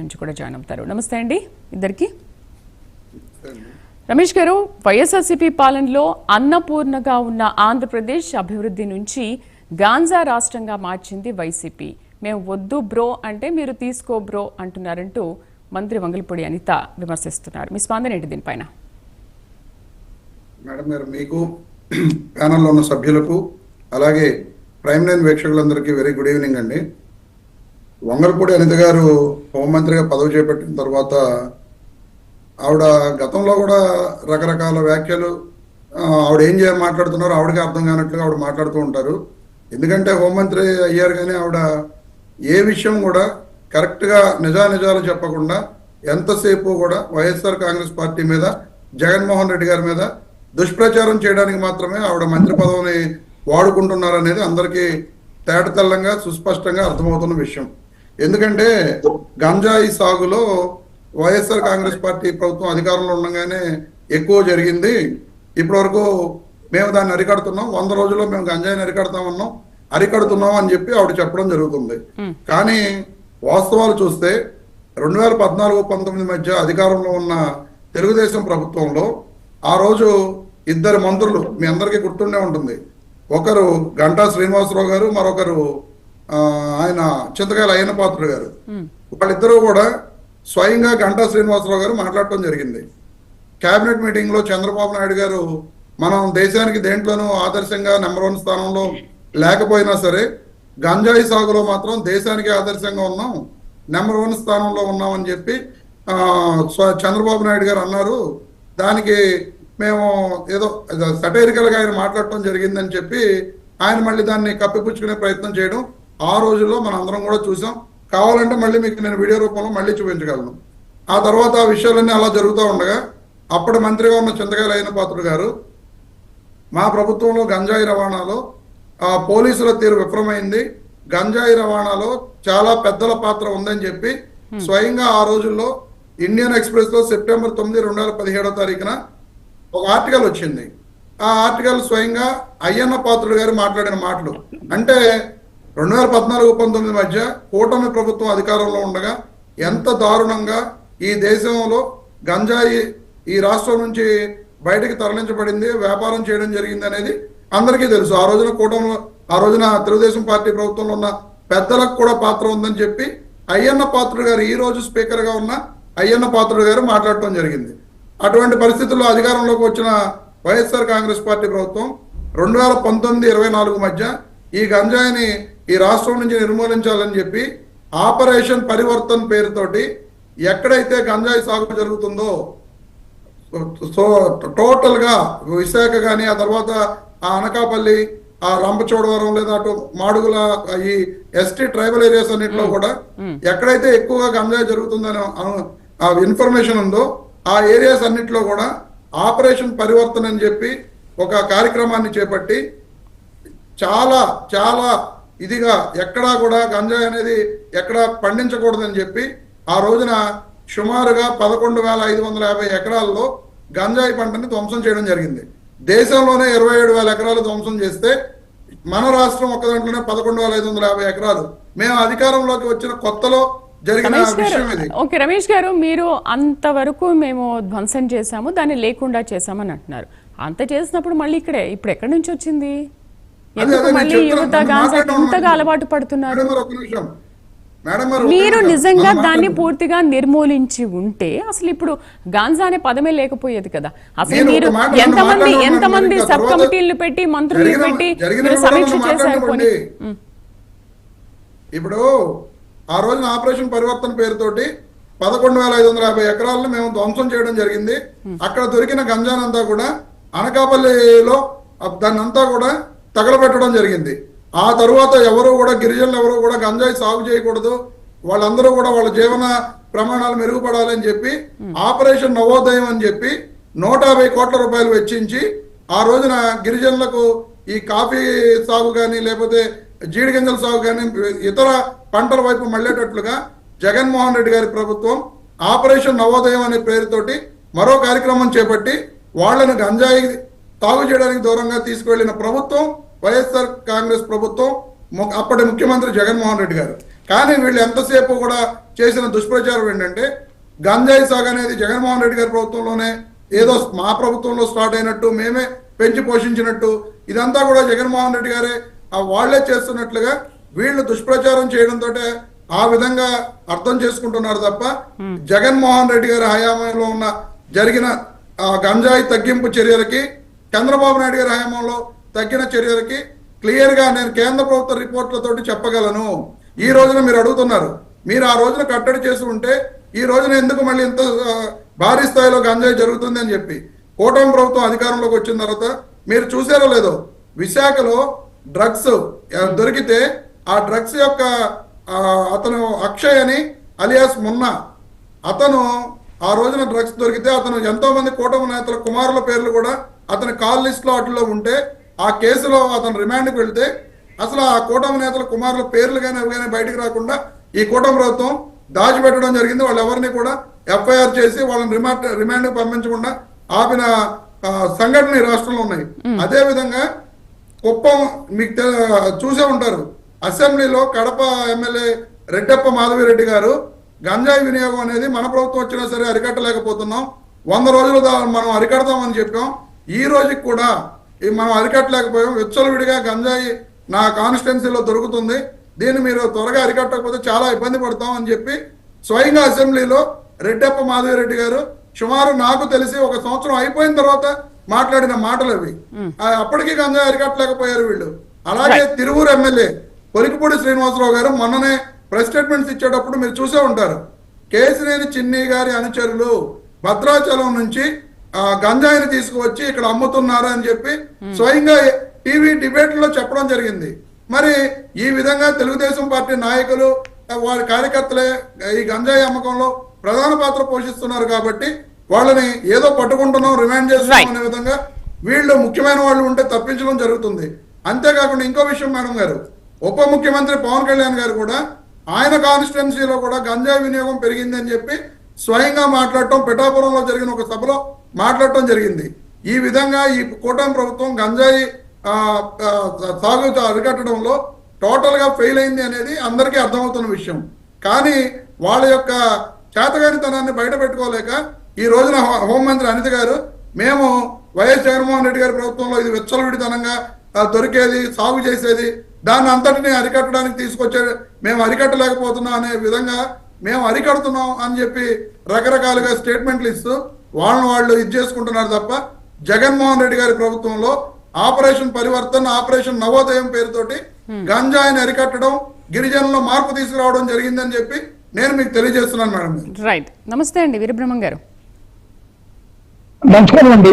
నుంచి కూడా జాయిన్ అవుతారు. నమస్తే అండి ఇద్దరికి. రమేష్ గారు వైఎస్ఆర్సీపీ పాలనలో అన్నపూర్ణగా ఉన్న ఆంధ్రప్రదేశ్ అభివృద్ధి నుంచి గాంజా రాష్ట్రంగా మార్చింది వైసీపీ. మేము వద్దు బ్రో అంటే మీరు తీసుకో బ్రో అంటున్నారంటూ మంత్రి వంగలపూడి అనిత విమర్శిస్తున్నారు. మీ స్పందన ఏంటి దీనిపైన? మేడం గారు మీకు ప్యానల్లో ఉన్న సభ్యులకు అలాగే ప్రైమ్ లైన్ వీక్షకులందరికీ వెరీ గుడ్ ఈవినింగ్ అండి. వంగలపూడి అనిత గారు హోంమంత్రిగా పదవి చేపట్టిన తర్వాత ఆవిడ గతంలో కూడా రకరకాల వ్యాఖ్యలు ఆవిడ ఏం చేయాలి మాట్లాడుతున్నారో ఆవిడకి అర్థం కానట్లుగా ఆవిడ మాట్లాడుతూ ఉంటారు. ఎందుకంటే హోంమంత్రి అయ్యారు కానీ ఆవిడ ఏ విషయం కూడా కరెక్ట్గా నిజానిజాలు చెప్పకుండా ఎంతసేపు కూడా వైఎస్ఆర్ కాంగ్రెస్ పార్టీ మీద జగన్మోహన్ రెడ్డి గారి మీద దుష్ప్రచారం చేయడానికి మాత్రమే ఆవిడ మంత్రి పదవిని వాడుకుంటున్నారనేది అందరికీ తేటతెల్లంగా సుస్పష్టంగా అర్థమవుతున్న విషయం. ఎందుకంటే గంజాయి సాగులో వైఎస్ఆర్ కాంగ్రెస్ పార్టీ ప్రభుత్వం అధికారంలో ఉండగానే ఎక్కువ జరిగింది. ఇప్పటి వరకు మేము దాన్ని అరికడుతున్నాం. వంద రోజుల్లో మేము గంజాయిని అరికడతామన్నాం అరికడుతున్నాం అని చెప్పి ఆవిడ చెప్పడం జరుగుతుంది. కానీ వాస్తవాలు చూస్తే రెండు వేల పద్నాలుగు పంతొమ్మిది మధ్య అధికారంలో ఉన్న తెలుగుదేశం ప్రభుత్వంలో ఆ రోజు ఇద్దరు మంత్రులు మీ అందరికీ గుర్తుండే ఉంటుంది. ఒకరు గంటా శ్రీనివాసరావు గారు మరొకరు ఆయన చింతకాయల అయ్యన్న పాత్రుడు గారు. వాళ్ళిద్దరూ కూడా స్వయంగా గంటా శ్రీనివాసరావు గారు మాట్లాడటం జరిగింది. కేబినెట్ మీటింగ్లో చంద్రబాబు నాయుడు గారు మనం దేశానికి దేంట్లోనూ ఆదర్శంగా నెంబర్ వన్ స్థానంలో లేకపోయినా సరే గంజాయి సాగులో మాత్రం దేశానికి ఆదర్శంగా ఉన్నాం నెంబర్ వన్ స్థానంలో ఉన్నామని చెప్పి చంద్రబాబు నాయుడు గారు అన్నారు. దానికి మేము ఏదో సటైరికల్గా ఆయన మాట్లాడటం జరిగిందని చెప్పి ఆయన మళ్ళీ దాన్ని కప్పిపుచ్చుకునే ప్రయత్నం చేయడం ఆ రోజుల్లో మనం అందరం కూడా చూసాం. కావాలంటే మళ్ళీ మీకు నేను వీడియో రూపంలో మళ్ళీ చూపించగలను. ఆ తర్వాత ఆ విషయాలన్నీ అలా జరుగుతూ ఉండగా అప్పటి మంత్రిగా ఉన్న చింతకాయల అయిన పాత్రుడు గారు మా ప్రభుత్వంలో గంజాయి రవాణాలో ఆ పోలీసుల తీరు విఫలమైంది. గంజాయి రవాణాలో చాలా పెద్దల పాత్ర ఉందని చెప్పి స్వయంగా ఆ రోజుల్లో ఇండియన్ ఎక్స్ప్రెస్లో సెప్టెంబర్ తొమ్మిది రెండు వేల పదిహేడో తారీఖున ఒక ఆర్టికల్ వచ్చింది. ఆ ఆర్టికల్ స్వయంగా అయ్యన్న పాత్రుడు గారు మాట్లాడిన మాటలు. అంటే రెండు వేల పద్నాలుగు పంతొమ్మిది మధ్య కూటమి ప్రభుత్వం అధికారంలో ఉండగా ఎంత దారుణంగా ఈ దేశంలో గంజాయి ఈ రాష్ట్రం నుంచి బయటకు తరలించబడింది వ్యాపారం చేయడం జరిగింది అనేది అందరికీ తెలుసు. ఆ రోజున కూటమిలో ఆ రోజున తెలుగుదేశం పార్టీ ప్రభుత్వంలో ఉన్న పెద్దలకు కూడా పాత్ర ఉందని చెప్పి అయ్యన్న పాత్రుడు గారు ఈ రోజు స్పీకర్గా ఉన్న అయ్యన్న పాత్రుడు గారు మాట్లాడటం జరిగింది. అటువంటి పరిస్థితుల్లో అధికారంలోకి వచ్చిన వైఎస్ఆర్ కాంగ్రెస్ పార్టీ ప్రభుత్వం రెండు వేల పంతొమ్మిది ఇరవై నాలుగు మధ్య ఈ గంజాయిని ఈ రాష్ట్రం నుంచి నిర్మూలించాలని చెప్పి ఆపరేషన్ పరివర్తన్ పేరుతోటి ఎక్కడైతే గంజాయి సాగు జరుగుతుందో సో టోటల్గా విశాఖ కానీ ఆ తర్వాత ఆ అనకాపల్లి ఆ రంపచోడవరం లేదా అటు మాడుగుల ఈ ఎస్టీ ట్రైబల్ ఏరియాస్ అన్నింటిలో కూడా ఎక్కడైతే ఎక్కువగా గంజాయి జరుగుతుందని ఇన్ఫర్మేషన్ ఉందో ఆ ఏరియాస్ అన్నింటిలో కూడా ఆపరేషన్ పరివర్తన అని చెప్పి ఒక కార్యక్రమాన్ని చేపట్టి చాలా చాలా ఇదిగా ఎక్కడా కూడా గంజాయి అనేది ఎక్కడా పండించకూడదని చెప్పి ఆ రోజున సుమారుగా పదకొండు వేల ఐదు వందల యాభై ఎకరాల్లో గంజాయి పంటని ధ్వంసం చేయడం జరిగింది. దేశంలోనే ఇరవై ఏడు వేల ఎకరాలు ధ్వంసం చేస్తే మన రాష్ట్రం ఒక్క దాంట్లోనే పదకొండు వేల ఐదు వందల యాభై ఎకరాలు. మేము అధికారంలోకి వచ్చిన కొత్తలో ఓకే రమేష్ గారు మీరు అంతవరకు మేము ధ్వంసం చేశాము దాన్ని లేకుండా చేశామని అంటున్నారు. అంత చేసినప్పుడు మళ్ళీ ఇక్కడే ఇప్పుడు ఎక్కడి నుంచి వచ్చింది? ఎందుకు మళ్ళీ. యువత ఇంతగా అలవాటు పడుతున్నారు మీరు. నిజంగా దాన్ని. పూర్తిగా నిర్మూలించి ఉంటే అసలు ఇప్పుడు గాంజా అనే పదమే లేకపోయేది కదా అసలు మీరు ఎంతమంది ఎంతమంది సబ్ కమిటీలు పెట్టి మంత్రులు పెట్టి సమీక్ష చేశారు. ఇప్పుడు ఆ రోజున ఆపరేషన్ పరివర్తన పేరుతోటి పదకొండు వేల ఐదు వందల యాభై ఎకరాలను మేము ధ్వంసం చేయడం జరిగింది అక్కడ దొరికిన గంజానంతా కూడా అనకాపల్లిలో దాన్ని అంతా కూడా తగలబెట్టడం జరిగింది. ఆ తరువాత ఎవరు కూడా గిరిజనులు ఎవరు కూడా గంజాయి సాగు చేయకూడదు. వాళ్ళందరూ కూడా వాళ్ళ జీవన ప్రమాణాలు మెరుగుపడాలని చెప్పి ఆపరేషన్ నవోదయం అని చెప్పి నూట యాభై కోట్ల రూపాయలు వెచ్చించి ఆ రోజున గిరిజనులకు ఈ కాఫీ సాగు కానీ లేకపోతే జీడి గింజల సాగు కానీ ఇతర పంటల వైపు మళ్ళేటట్లుగా జగన్మోహన్ రెడ్డి గారి ప్రభుత్వం ఆపరేషన్ నవోదయం అనే పేరుతోటి మరో కార్యక్రమం చేపట్టి వాళ్ళను గంజాయి తాగు చేయడానికి దూరంగా తీసుకువెళ్ళిన ప్రభుత్వం వైఎస్ఆర్ కాంగ్రెస్ ప్రభుత్వం అప్పటి ముఖ్యమంత్రి జగన్మోహన్ రెడ్డి గారు. కానీ వీళ్ళు ఎంతసేపు కూడా చేసిన దుష్ప్రచారం ఏంటంటే గంజాయి సాగు అనేది జగన్మోహన్ రెడ్డి గారి ప్రభుత్వంలోనే ఏదో మా ప్రభుత్వంలో స్టార్ట్ అయినట్టు మేమే పెంచి పోషించినట్టు ఇదంతా కూడా జగన్మోహన్ రెడ్డి గారే ఆ వాళ్ళే చేస్తున్నట్లుగా వీళ్ళు దుష్ప్రచారం చేయడంతో ఆ విధంగా అర్థం చేసుకుంటున్నారు తప్ప జగన్మోహన్ రెడ్డి గారి హయాంలో ఉన్న జరిగిన ఆ గంజాయి తగ్గింపు చర్యలకి చంద్రబాబు నాయుడు గారి హయాంలో తగ్గిన చర్యలకి క్లియర్గా నేను కేంద్ర ప్రభుత్వ రిపోర్ట్లతో చెప్పగలను. ఈ రోజున మీరు అడుగుతున్నారు మీరు ఆ రోజున కట్టడి చేసి ఉంటే ఈ రోజున ఎందుకు మళ్ళీ ఇంత భారీ స్థాయిలో గంజాయి జరుగుతుంది అని చెప్పి. కూటమి ప్రభుత్వం అధికారంలోకి వచ్చిన తర్వాత మీరు చూసారో లేదో విశాఖలో డ్రగ్స్ దొరికితే ఆ డ్రగ్స్ యొక్క అతను అక్షయ్ అని అలియాస్ మున్నా అతను ఆ రోజున డ్రగ్స్ దొరికితే అతను ఎంతో మంది కూటమి నేతల కుమారుల పేర్లు కూడా అతని కాల్ లిస్ట్లో వాటిలో ఉంటే ఆ కేసులో అతను రిమాండ్కి వెళ్తే అసలు ఆ కూటమి నేతల కుమారుల పేర్లు కానీ కానీ బయటకు రాకుండా ఈ కూటమి ప్రభుత్వం దాచిపెట్టడం జరిగింది. వాళ్ళు ఎవరిని కూడా ఎఫ్ఐఆర్ చేసి వాళ్ళని రిమాండ్ రిమాండ్కి పంపించకుండా ఆపిన ఆ, సంఘటనలు ఈ రాష్ట్రంలో ఉన్నాయి. అదే విధంగా కుప్పం మీకు చూసే ఉంటారు. అసెంబ్లీలో కడప ఎమ్మెల్యే రెడ్డప్ప మాధవిరెడ్డి గారు గంజాయి వినియోగం అనేది మన ప్రభుత్వం వచ్చినా సరే అరికట్టలేకపోతున్నాం. వంద రోజులు మనం అరికడతామని చెప్పాం. ఈ రోజుకి కూడా ఈ మనం అరికట్టలేకపోయాం. విచ్చలవిడిగా గంజాయి నా కాన్స్టిట్యున్సీలో దొరుకుతుంది. దీన్ని మీరు త్వరగా అరికట్టకపోతే చాలా ఇబ్బంది పడతాం అని చెప్పి స్వయంగా అసెంబ్లీలో రెడ్డప్ప మాధవిరెడ్డి గారు సుమారు నాకు తెలిసి ఒక సంవత్సరం అయిపోయిన తర్వాత మాట్లాడిన మాటలు అవి. అప్పటికీ గంజాయి అరికట్టలేకపోయారు వీళ్ళు. అలాగే తిరువూరు ఎమ్మెల్యే పొలికిపూడి శ్రీనివాసరావు గారు మొన్ననే ప్రెస్ స్టేట్మెంట్స్ ఇచ్చేటప్పుడు మీరు చూసే ఉంటారు. కేసినేని చిన్ని గారి అనుచరులు భద్రాచలం నుంచి గంజాయిని తీసుకువచ్చి ఇక్కడ అమ్ముతున్నారు అని చెప్పి స్వయంగా టీవీ డిబేట్లో చెప్పడం జరిగింది. మరి ఈ విధంగా తెలుగుదేశం పార్టీ నాయకులు వారి కార్యకర్తలే ఈ గంజాయి అమ్మకంలో ప్రధాన పాత్ర పోషిస్తున్నారు కాబట్టి వాళ్ళని ఏదో పట్టుకుంటున్నాం రిమాండ్ చేస్తున్నాం. అనే విధంగా వీళ్ళు ముఖ్యమైన వాళ్ళు ఉంటే తప్పించడం జరుగుతుంది. అంతేకాకుండా ఇంకో విషయం మేడం గారు. ఉప ముఖ్యమంత్రి పవన్ కళ్యాణ్ గారు కూడా ఆయన కాన్స్టిట్యున్సీలో కూడా గంజాయి వినియోగం పెరిగింది అని చెప్పి స్వయంగా మాట్లాడటం పిఠాపురంలో జరిగిన ఒక సభలో మాట్లాడటం జరిగింది. ఈ విధంగా ఈ కూటమి ప్రభుత్వం గంజాయి సాగు అరికట్టడంలో టోటల్గా ఫెయిల్ అయింది అనేది అందరికీ అర్థమవుతున్న విషయం. కానీ వాళ్ళ యొక్క చేతగానితనాన్ని బయట పెట్టుకోలేక ఈ రోజున హో- హోంమంత్రి అనిత గారు మేము వైఎస్ జగన్మోహన్ రెడ్డి గారి ప్రభుత్వంలో ఇది విచ్చలవిడితనంగా విడితనంగా దొరికేది సాగు చేసేది దాన్ని అంతటిని అరికట్టడానికి తీసుకొచ్చే మేము అరికట్టలేకపోతున్నాం అనే విధంగా మేము అరికడుతున్నాం అని చెప్పి రకరకాలుగా స్టేట్మెంట్లు ఇస్తూ వాళ్ళని వాళ్ళు ఇది చేసుకుంటున్నారు తప్ప జగన్మోహన్ రెడ్డి గారి ప్రభుత్వంలో ఆపరేషన్ పరివర్తన్ ఆపరేషన్ నవోదయం పేరుతోటి గంజాయిని అరికట్టడం గిరిజనుల్లో మార్పు తీసుకురావడం జరిగిందని చెప్పి నేను మీకు తెలియజేస్తున్నాను మేడం రైట్ నమస్తే అండి వీరబ్రహ్మం గారు. నమస్కారం అండి.